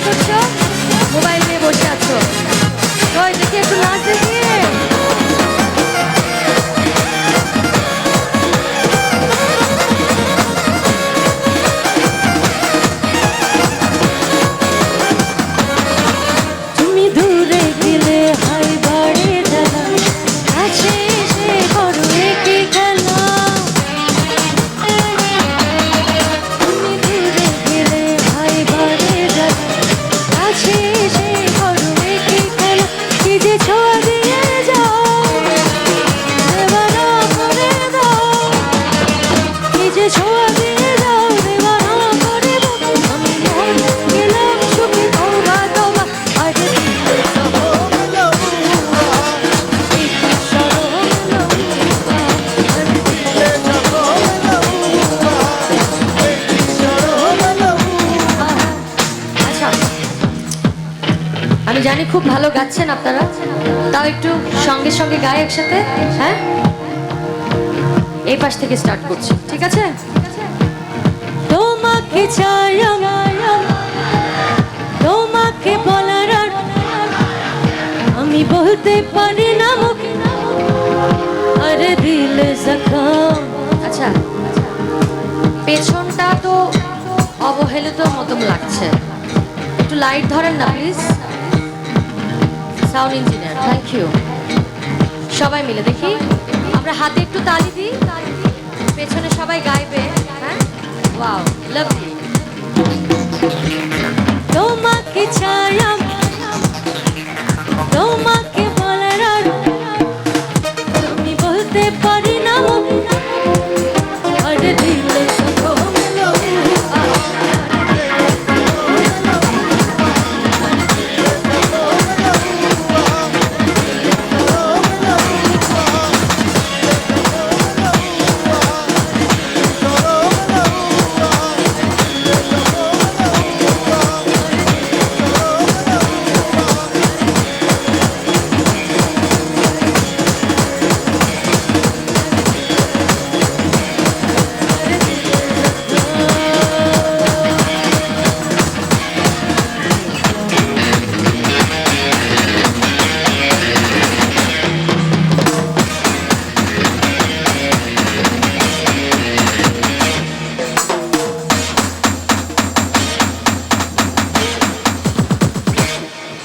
কি করছ? মোবাইল নিয়ে বসে আছো। একটু নাচ দেখি আমি জানি খুব ভালো গাচ্ছেন আপনারা। তাও একটু সঙ্গে সঙ্গে গায়ে একসাথে হ্যাঁ? এই পাশ থেকে স্টার্ট করছি, ঠিক আছে? তোমাকে চাই তোমাকে বলার আমি বলতে পারি না মুখে। আরে দিল জখম। আচ্ছা পেছনটা তো অবহেলিত মতন লাগছে। একটু লাইট ধরেন না please sound engineer thank you সবাই মিলে দেখি। আমরা হাতে একটু তালি দিই। পেছনে সবাই গাইবে। হ্যাঁ? ওয়াও লাভলি তোমাকে তোমাকে